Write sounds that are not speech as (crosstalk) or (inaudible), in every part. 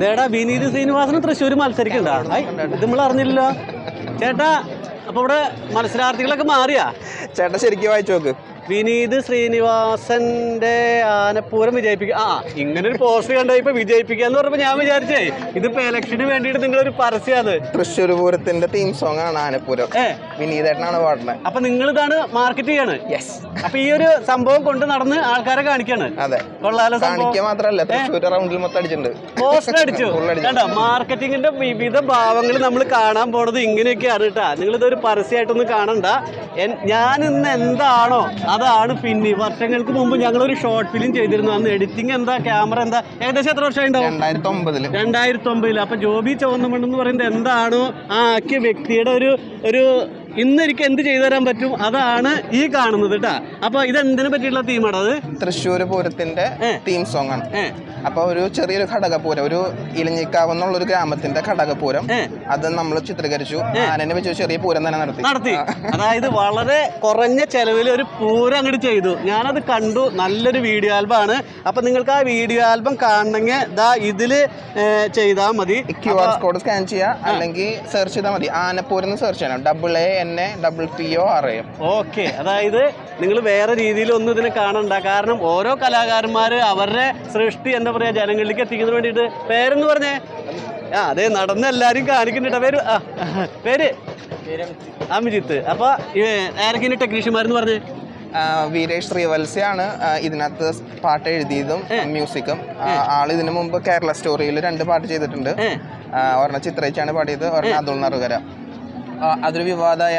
ദേടാ വിനീത് ശ്രീനിവാസനും തൃശ്ശൂർ മത്സരിക്കണ്ട ഇത് നമ്മൾ അറിഞ്ഞില്ല ചേട്ടാ അപ്പൊ ഇവിടെ മത്സരാർത്ഥികളൊക്കെ മാറിയാ? ചേട്ടാ ശരിക്കും വായിച്ചു നോക്ക്. വിനീത് ശ്രീനിവാസന്റെ ആനപ്പൂരം വിജയിപ്പിക്കുക ആ ഇങ്ങനെ ഒരു പോസ്റ്റ് കണ്ടപ്പോ വിജയിപ്പിക്കാന്ന് പറഞ്ഞപ്പോ ഞാൻ വിചാരിച്ചേ ഇതിപ്പോ ഇലക്ഷന് വേണ്ടിയിട്ട് നിങ്ങളൊരു പരസ്യാണ്. തൃശ്ശൂർ പൂരത്തിന്റെ തീം സോങ് ആണ് ആനപ്പൂരം. വിനീതേട്ടനാണ് പാടുന്നത്. അപ്പൊ നിങ്ങൾ ഇതാണ് മാർക്കറ്റ് ചെയ്യാണ്. യെസ് അപ്പൊ ഈ ഒരു സംഭവം കൊണ്ട് നടന്ന് ആൾക്കാരെ കാണിക്കാണ്. അതെ. കൊള്ളാലോ കാണിക്കുക മാത്രല്ല തൃശ്ശൂർ റൗണ്ടിൽ മൊത്തം അടിച്ചിട്ടുണ്ട്. പോസ്റ്റർ അടിച്ചു. കണ്ടോ? മാർക്കറ്റിംഗിന്റെ വിവിധ ഭാവങ്ങൾ നമ്മൾ കാണാൻ പോണത് ഇങ്ങനെയൊക്കെയാണ് കേട്ടാ. നിങ്ങൾ ഇതൊരു പരസ്യമായിട്ടൊന്നും കാണണ്ട. ഞാൻ ഇന്ന് എന്താണോ അതാണ് പിന്നെ. വർഷങ്ങൾക്ക് മുമ്പ് ഞങ്ങൾ ഒരു ഷോർട്ട് ഫിലിം ചെയ്തിരുന്നു. അന്ന് എഡിറ്റിംഗ് എന്താ ക്യാമറ എന്താ ഏകദേശം എത്ര വർഷം ഉണ്ടാവും? രണ്ടായിരത്തി ഒമ്പതിൽ രണ്ടായിരത്തി ഒമ്പതിൽ അപ്പൊ ജോബി ചുവന്നമണ്ണെന്ന് പറയുന്നത് എന്താണോ ആ ആക്കിയ വ്യക്തിയുടെ ഒരു ഒരു ഇന്ന് എനിക്ക് എന്ത് ചെയ്തു തരാൻ പറ്റും അതാണ് ഈ കാണുന്നത് കേട്ടാ അപ്പൊ ഇത് എന്തിനെ പറ്റിയിട്ടുള്ള തീമാണത് തൃശ്ശൂർ പൂരത്തിന്റെ തീം സോങ് ആണ്. ഏ അപ്പൊ ഒരു ചെറിയൊരു ഘടകപൂരം ഒരു ഇലഞ്ഞിക്കാവ് എന്നുള്ള ഒരു ഗ്രാമത്തിന്റെ ഘടകപൂരം അത് നമ്മൾ ചിത്രീകരിച്ചു. ആനനെ വെച്ച് ചെറിയ പൂരം തന്നെ നടത്തി. നടത്തി. അതായത് വളരെ കുറഞ്ഞ ചെലവിൽ ഒരു പൂരം അങ്ങോട്ട് ചെയ്തു. ഞാനത് കണ്ടു. നല്ലൊരു വീഡിയോ ആൽബം ആണ് അപ്പൊ നിങ്ങൾക്ക് ആ വീഡിയോ ആൽബം കാണണമെങ്കിൽ ദാ ഇതിൽ ചെയ്താൽ മതി. ക്യു ആർ കോഡ് സ്കാൻ ചെയ്യുക അല്ലെങ്കിൽ സെർച്ച് ചെയ്താൽ മതി. ആനപ്പൂരം സെർച്ച് ചെയ്യണം. Double A N A double P O R A okay അതായത് നിങ്ങൾ വേറെ രീതിയിലൊന്നും ഇതിനെ കാണണ്ട. കാരണം ഓരോ കലാകാരന്മാർ അവരുടെ സൃഷ്ടി എന്താ പറയുക ജനങ്ങളിലേക്ക് എത്തിക്കുന്നതിന് വേണ്ടിയിട്ട് പേരെന്ന് പറഞ്ഞേ? ആ അതെ നടന്ന് എല്ലാവരും കാണിക്കുന്നുണ്ട്. പേര് ആ പേര്? അമിജിത്ത് അപ്പൊ ആരൊക്കെ ടെക്നീഷ്യന്മാരെന്ന് പറഞ്ഞേ? വീരേഷ് ശ്രീവത്സ്യാണ് ഇതിനകത്ത് പാട്ട് എഴുതിയതും മ്യൂസിക്കും. ആൾ ഇതിനു മുമ്പ് കേരള സ്റ്റോറിയിൽ രണ്ട് പാട്ട് ചെയ്തിട്ടുണ്ട്. ഒരെണ്ണം ചിത്രയിച്ചാണ് പാടിയത് ഒരെണ്ണം അതുൾ നറുകര. അതൊരു വിവാദമായ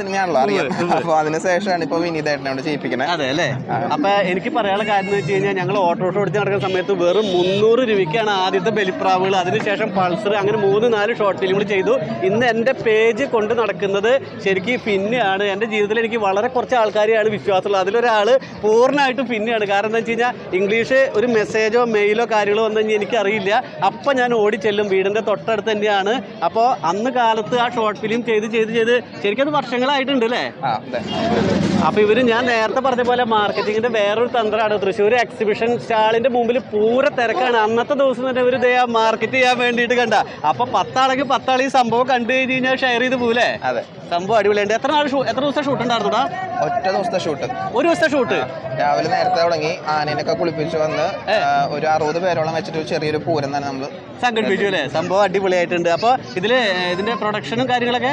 സിനിമയാണല്ലോ അറിയാം. അപ്പൊ അതിനുശേഷമാണ് ഇപ്പൊ വിനീതേട്ടനോട് ചെയ്യിപ്പിക്കണേ അതെ അല്ലേ? അപ്പൊ എനിക്ക് പറയാനുള്ള കാര്യം എന്ന് വെച്ച് കഴിഞ്ഞാൽ ഞങ്ങൾ ഓട്ടോറിക്ഷ ഓടിച്ച് നടക്കുന്ന സമയത്ത് വെറും മുന്നൂറ് രൂപയ്ക്കാണ് ആദ്യത്തെ ബലിപ്രാവുകൾ അതിനുശേഷം പൾസർ അങ്ങനെ മൂന്ന് നാല് ഷോർട്ട് ഫിലിമുകൾ ചെയ്തു. ഇന്ന് എന്റെ പേജ് കൊണ്ട് നടക്കുന്നത് ശരിക്കും ഫിന്നെയാണ്. എന്റെ ജീവിതത്തിൽ എനിക്ക് വളരെ കുറച്ച് ആൾക്കാരെയാണ് വിശ്വാസമുള്ളത്. അതിലൊരാൾ പൂർണമായിട്ടും ഫിന്നെയാണ്. കാരണം എന്താ വെച്ച് കഴിഞ്ഞാൽ ഇംഗ്ലീഷ് ഒരു മെസ്സേജോ മെയിലോ കാര്യങ്ങളോ വന്നു കഴിഞ്ഞാൽ എനിക്കറിയില്ല. അപ്പം ഞാൻ ഓടി ചെല്ലും. വീടിന്റെ തൊട്ടടുത്ത് തന്നെയാണ്. അപ്പോൾ അന്ന് കാലത്ത് ആ ഷോർട്ട് ഫിലിം ചെയ്ത് ചെയ്ത് ചെയ്ത് ശരിക്കും അത് വർഷങ്ങളായിട്ടുണ്ട് അല്ലേ അപ്പൊ ഇവർ ഞാൻ നേരത്തെ പറഞ്ഞ പോലെ മാർക്കറ്റിംഗിന്റെ വേറൊരു തന്ത്രമാണ്. തൃശ്ശൂർ എക്സിബിഷൻ സ്റ്റാളിന്റെ മുമ്പിൽ പൂര തിരക്കാണ്. അന്നത്തെ ദിവസം തന്നെ ഇവർ മാർക്കറ്റ് ചെയ്യാൻ വേണ്ടിയിട്ട് കണ്ട. അപ്പൊ പത്താളെങ്കിൽ പത്താൾ ഈ സംഭവം കണ്ടു കഴിഞ്ഞ് കഴിഞ്ഞാൽ ഷെയർ ചെയ്ത് പോലേ അതെ. സംഭവം അടിപൊളിയുണ്ട് എത്ര നാൾ എത്ര ദിവസം ഷൂട്ട് ഉണ്ടായിരുന്നടാ? ഒറ്റ ദിവസത്തെ ഷൂട്ട് ഒരു ദിവസത്തെ ഷൂട്ട് രാവിലെ നേരത്തെ തുടങ്ങി. ആനേനൊക്കെ കുളിപ്പിച്ച് വന്ന് ഒരു അറുപത് പേരോളം വെച്ചിട്ട് ചെറിയൊരു പൂരം തന്നെ നമ്മൾ സംഘടിപ്പിച്ചു അല്ലേ? സംഭവം അടിപൊളിയായിട്ടുണ്ട്. അപ്പൊ ഇതിൽ ഇതിന്റെ പ്രൊഡക്ഷനും കാര്യങ്ങളൊക്കെ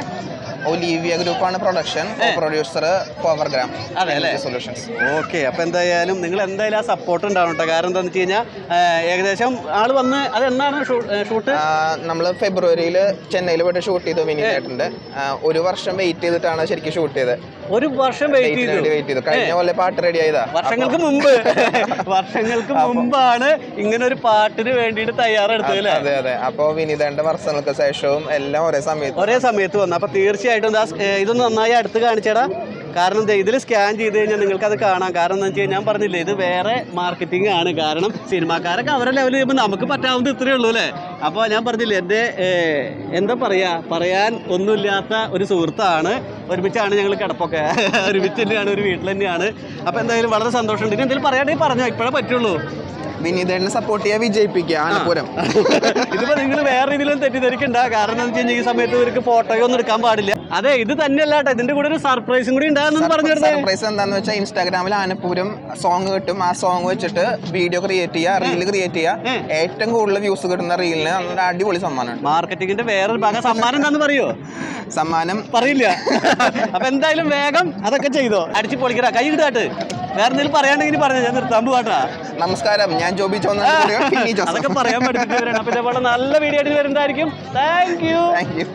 ഒലീവിയ ഗ്രൂപ്പാണ് പ്രൊഡക്ഷൻ. പ്രൊഡ്യൂസർ പവർ ഗ്രാം അതെ അല്ലേ? സൊല്യൂഷൻസ് ഓക്കെ അപ്പൊ എന്തായാലും നിങ്ങൾ എന്തായാലും ആ സപ്പോർട്ട് ഉണ്ടാവും കേട്ടോ കാരണം എന്താണെന്ന് വെച്ച് കഴിഞ്ഞാൽ ഏകദേശം ആൾ വന്ന് അത് എന്നാണ് ഷൂട്ട്? നമ്മൾ ഫെബ്രുവരിയിൽ ചെന്നൈയിൽ പോയിട്ട് ഷൂട്ട് ചെയ്തു വിനീതേട്ടന്റെ ഒരു വർഷം വെയിറ്റ് ചെയ്തിട്ടാണ് ശരിക്കും ഷൂട്ട് ചെയ്തത്. ഒരു വർഷം വെയിറ്റ് ചെയ്തു? വെയിറ്റ് ചെയ്തു. കഴിഞ്ഞ പോലെ പാട്ട് റെഡി ആയതാ. വർഷങ്ങൾക്ക് മുമ്പ്. (laughs) വർഷങ്ങൾക്ക് മുമ്പാണ് ഇങ്ങനെ ഒരു പാട്ടിന് വേണ്ടിയിട്ട് തയ്യാറെടുത്തത് അല്ലേ? അതെ അതെ. അപ്പോൾ വിനീതന്റെ വർഷങ്ങൾക്ക് ശേഷവും എല്ലാം ഒരേ സമയത്ത് ഒരേ സമയത്ത് വന്നു. അപ്പൊ തീർച്ചയായിട്ടും ദാ സ്- ഏ, ഇതൊന്ന് നന്നായി അടുത്ത് കാണിച്ചേടാ. കാരണം എന്താ ഇതിൽ സ്കാൻ ചെയ്ത് കഴിഞ്ഞാൽ നിങ്ങൾക്കത് കാണാം. കാരണം എന്താ വെച്ച് കഴിഞ്ഞാൽ ഞാൻ പറഞ്ഞില്ലേ ഇത് വേറെ മാർക്കറ്റിംഗ് ആണ്. കാരണം സിനിമാക്കാരൊക്കെ അവരെ ലെവൽ ചെയ്യുമ്പോൾ നമുക്ക് പറ്റാവുന്നത് ഇത്രയേ ഉള്ളൂ അല്ലേ? അപ്പോൾ ഞാൻ പറഞ്ഞില്ലേ എന്റെ എന്താ പറയുക പറയാൻ ഒന്നുമില്ലാത്ത ഒരു സുഹൃത്താണ്. ഒരുമിച്ചാണ് ഞങ്ങൾ കിടപ്പൊക്കെ. (laughs) ഒരുമിച്ച് തന്നെയാണ് ഒരു വീട്ടിൽ തന്നെയാണ്. അപ്പോൾ എന്തായാലും വളരെ സന്തോഷമുണ്ട്. ഇനി എന്തെങ്കിലും പറയാണെങ്കിൽ പറഞ്ഞോ ഇപ്പോഴേ പറ്റുള്ളൂ. വിനീതേട്ടനെ സപ്പോർട്ട് ചെയ്യാൻ വിജയിപ്പിക്കുക ആനപ്പുരം. (laughs) ഇതിപ്പോ നിങ്ങൾ വേറെ രീതിയിലും തെറ്റിദ്ധരിക്കണ്ട. കാരണം എന്താ വെച്ചാൽ ഈ സമയത്ത് ഇവർക്ക് ഫോട്ടോ ഒന്നും എടുക്കാൻ പാടില്ല. അതെ ഇത് തന്നെയല്ല കേട്ടോ ഇതിന്റെ കൂടെ ഒരു സർപ്രൈസും കൂടി ഉണ്ടാകുന്നു പറഞ്ഞു സർപ്രൈസ് എന്താന്ന് വെച്ചാൽ ഇൻസ്റ്റാഗ്രാമിൽ ആനപ്പൂരം സോങ് കിട്ടും. ആ സോങ് വെച്ചിട്ട് വീഡിയോ ക്രിയേറ്റ് ചെയ്യുക റീൽ ക്രിയേറ്റ് ചെയ്യുക. ഏറ്റവും കൂടുതൽ വ്യൂസ് കിട്ടുന്ന റീലിന് നല്ല അടിപൊളി സമ്മാനമാണ്. മാർക്കറ്റിംഗിന്റെ വേറൊരു ഭാഗം. സമ്മാനം എന്താണെന്ന് പറയോ? സമ്മാനം. പറയില്ല. അപ്പൊ എന്തായാലും വേഗം അതൊക്കെ ചെയ്തോ. അടിച്ചു പൊളിക്കടാ. കൈ ഇടാട്ട് വേറെ എന്തെങ്കിലും പറയാണ്ടെങ്കിൽ പറഞ്ഞു ഞാൻ നിർത്താൻ പോവാട്ടാ നമസ്കാരം. ഞാൻ ജോബി ചോന്ന അതൊക്കെ പറയാൻ പഠിപ്പിച്ചവരാണ് അപ്പൊ ഇതേപോലെ നല്ല വീഡിയോ ആയിട്ട് വരുന്നതായിരിക്കും താങ്ക് യു താങ്ക് യു